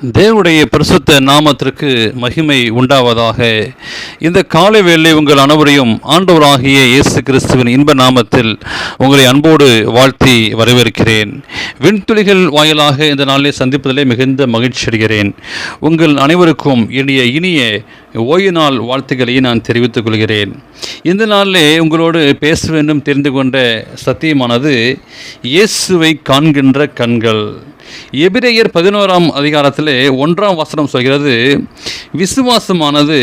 தேவனுடைய பிரசுத்த நாமத்திற்கு மகிமை உண்டாவதாக. இந்த காலை வேளை உங்கள் அனைவரையும் ஆண்டவராகிய இயேசு கிறிஸ்துவின் இன்ப நாமத்தில் உங்களை அன்போடு வாழ்த்தி வரவேற்கிறேன். விண்துளிகள் வாயிலாக இந்த நாளிலே சந்திப்பதிலே மிகுந்த மகிழ்ச்சி அடைகிறேன் உங்கள் அனைவருக்கும் என்னுடைய இனிய ஓய்வு நாள் வாழ்த்துக்களை நான் தெரிவித்துக் கொள்கிறேன். இந்த நாளிலே உங்களோடு பேச வேண்டும் தெரிந்து கொண்ட சத்தியமானது இயேசுவை காண்கின்ற கண்கள். எபிரேயர் பதினோராம் அதிகாரத்தில் ஒன்றாம் வசனம் சொல்கிறது விசுவாசமானது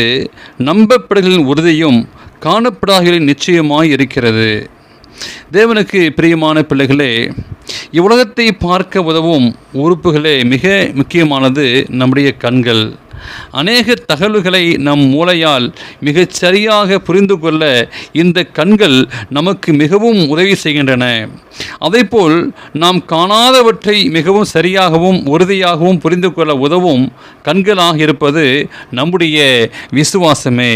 நம்பப்படுகளின் உறுதியும் காணப்படாதலின் நிச்சயமாய் இருக்கிறது. தேவனுக்கு பிரியமான பிள்ளைகளே இவ்வுலகத்தை பார்க்க உதவும் உறுப்புகளே மிக முக்கியமானது நம்முடைய கண்கள். அநேக தகவல்களை நம் மூளையால் மிகச் சரியாக புரிந்து கொள்ள இந்த கண்கள் நமக்கு மிகவும் உதவி செய்கின்றன. அதேபோல் நாம் காணாதவற்றை மிகவும் சரியாகவும் உறுதியாகவும் புரிந்து கொள்ள உதவும் கண்களாக இருப்பது நம்முடைய விசுவாசமே.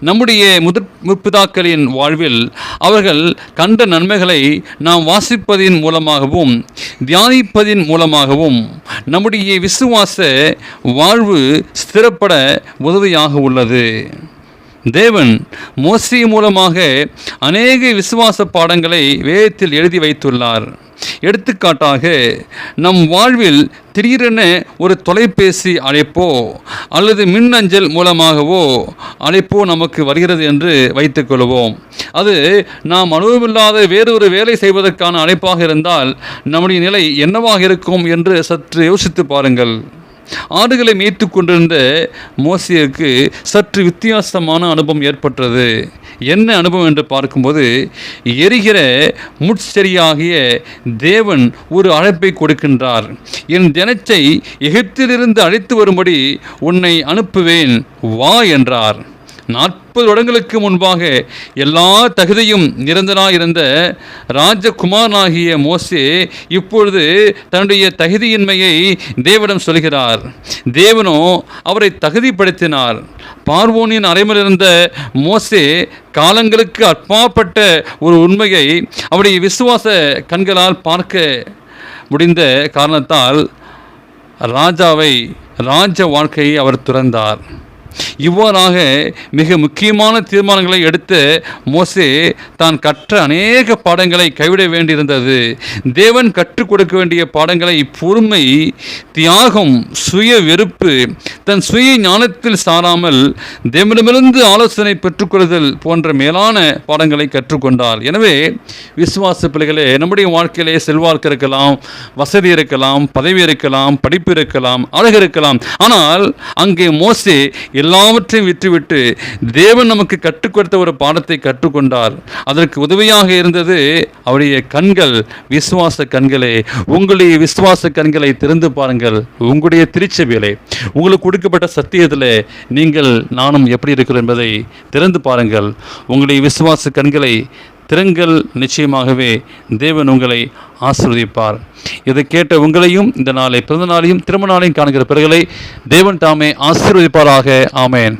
நம்முடைய முதற் முற்பிதாக்களின் வாழ்வில் அவர்கள் கண்ட நன்மைகளை நாம் வாசிப்பதின் மூலமாகவும் தியானிப்பதின் மூலமாகவும் நம்முடைய விசுவாச வாழ்வு ஸ்திரப்பட உதவியாக உள்ளது. தேவன் மோசி மூலமாக அநேக விசுவாச பாடங்களை வேதத்தில் எழுதி வைத்துள்ளார். எடுத்துக்காட்டாக நம் வாழ்வில் திடீரென ஒரு தொலைபேசி அழைப்போ அல்லது மின்னஞ்சல் மூலமாகவோ அழைப்போ நமக்கு வருகிறது என்று வைத்துக்கொள்வோம் அது நாம் அனுபவமில்லாத வேறொரு வேலை செய்வதற்கான அழைப்பாக இருந்தால் நம்முடைய நிலை என்னவாக இருக்கும் என்று சற்று யோசித்து பாருங்கள். ஆடுகளை மேய்த்து கொண்டிருந்த மோசியருக்கு சற்று வித்தியாசமான அனுபவம் ஏற்பட்டது. என்ன அனுபவம் என்று பார்க்கும்போது எரிகிற முட்சரியாகிய தேவன் ஒரு அழைப்பை கொடுக்கின்றார். என் தினச்சை எகிப்திலிருந்து அழைத்து வரும்படி உன்னை அனுப்புவேன் வா என்றார். நாற்பது வருடங்களுக்கு முன்பாக எல்லா தகுதியும் நிரந்தராயிருந்த ராஜகுமாரனாகிய மோசே இப்பொழுது தன்னுடைய தகுதியின்மையை தேவனிடம் சொல்கிறார். தேவனோ அவரை தகுதிப்படுத்தினார். பார்வோனின் அறைமையில் இருந்த மோசே காலங்களுக்கு அப்பாற்பட்ட ஒரு உண்மையை அவருடைய விசுவாச கண்களால் பார்க்க முடிந்த காரணத்தால் ராஜாவை ராஜ வாழ்க்கையை அவர் துறந்தார். இவ்வாறாக மிக முக்கியமான தீர்மானங்களை எடுத்த மோசே தான் கற்ற அநேக பாடங்களை கைவிட வேண்டியிருந்தது. தேவன் கற்றுக் கொடுக்க வேண்டிய பாடங்களை பொறுமை தியாகம் சுய வெறுப்பு தன் சுய ஞானத்தில் சாராமல் தேவனிடமிருந்து ஆலோசனை பெற்றுக்கொள்ளுதல் போன்ற மேலான பாடங்களை கற்றுக்கொண்டார். எனவே விசுவாச பிள்ளைகளே நம்முடைய வாழ்க்கையிலே செல்வாக்கு இருக்கலாம் வசதி இருக்கலாம் பதவி இருக்கலாம் படிப்பு இருக்கலாம் அழகு இருக்கலாம். ஆனால் அங்கே மோசே எல்லாவற்றையும் விட்டுவிட்டு தேவன் நமக்கு கற்றுக் கொடுத்த ஒரு பாடத்தை கற்றுக்கொண்டார். அதற்கு உதவியாக இருந்தது அவருடைய கண்கள் விசுவாச கண்களே. உங்களுடைய விசுவாச கண்களை திறந்து பாருங்கள். உங்களுடைய திருச்செவியிலே உங்களுக்கு கொடுக்கப்பட்ட சத்தியத்தில் நீங்கள் நானும் எப்படி இருக்கிறோம் என்பதை திறந்து பாருங்கள். உங்களுடைய விசுவாச கண்களை திறங்கள் நிச்சயமாகவே தேவன் உங்களை ஆசிர்வதிப்பார். இதை கேட்ட உங்களையும் இந்த நாளை பிறந்த நாளையும் திருமண நாளையும் காணுகிற பிறகுகளை தேவன் தாமே ஆசீர்வதிப்பாராக. ஆமேன்.